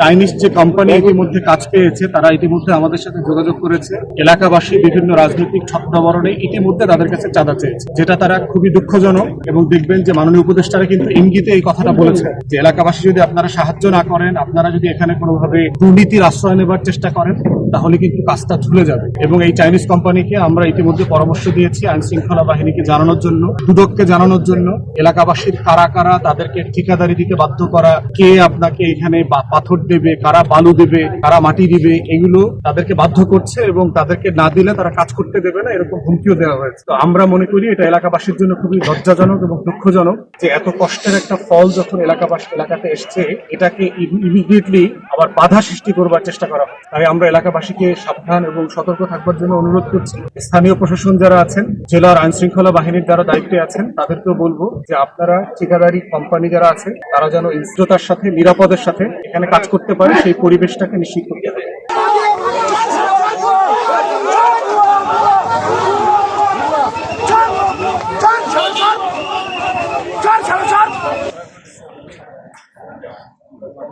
Chinese যে company ইতিমধ্যে কাজ পেয়েছে, তারা ইতিমধ্যে আমাদের সাথে যোগাযোগ করেছে। এলাকাবাসী, বিভিন্ন রাজনৈতিক ছত্রাবরণে ইতিমধ্যে তাদের কাছে চাঁদা চেয়েছে, যেটা তারা খুবই দুঃখজনক এবং দেখবেন যে মাননীয় উপদেষ্টারা কিন্তু ইঙ্গিতে এই কথাটা বলেছেন, যে এলাকাবাসী যদি আপনারা সাহায্য না করেন, আপনারা যদি এখানে কোনোভাবে দুর্নীতির আশ্রয় নেবার চেষ্টা করেন তাহলে কিন্তু কাজটা ঝুলে যাবে। এবং এই চাইনিজ কোম্পানিকে আমরা ইতিমধ্যে পরামর্শ দিয়েছি আইন শৃঙ্খলা বাহিনীকে জানানোর জন্য, দুদককে জানানোর জন্য। এলাকাবাসীর কারা কারা, তাদেরকে ঠিকাদারি দিতে বাধ্য করা, কে আপনাকে এখানে পাথর দেবে, কারা বালু দেবে, কারা মাটি দিবে, এগুলো তাদেরকে বাধ্য করছে এবং তাদেরকে না দিলে তারা কাজ করতে দেবে না, এরকম হুমকিও দেওয়া হয়েছে। তো আমরা মনে করি এটা এলাকাবাসীর জন্য খুবই লজ্জাজনক এবং দুঃখজনক যে এত কষ্টের একটা ফল যখন এলাকাবাসী এলাকাতে এসছে, এটাকে ইমিডিয়েটলি আবার বাধা সৃষ্টি করবার চেষ্টা করা হয়। তাই আমরা এলাকাবাসীকে সাবধান এবং সতর্ক থাকবার জন্য অনুরোধ করছি। স্থানীয় প্রশাসন যারা আছেন, জেলার আইন শৃঙ্খলা বাহিনীর যারা দায়িত্বে আছেন, তাদেরকেও বলব যে আপনারা ঠিকাদারি কোম্পানি যারা আছে, তারা যেন ইজ্জতার সাথে, নিরাপদের সাথে এখানে কাজ করতে পারে, সেই পরিবেশটাকে নিশ্চিত করতে হবে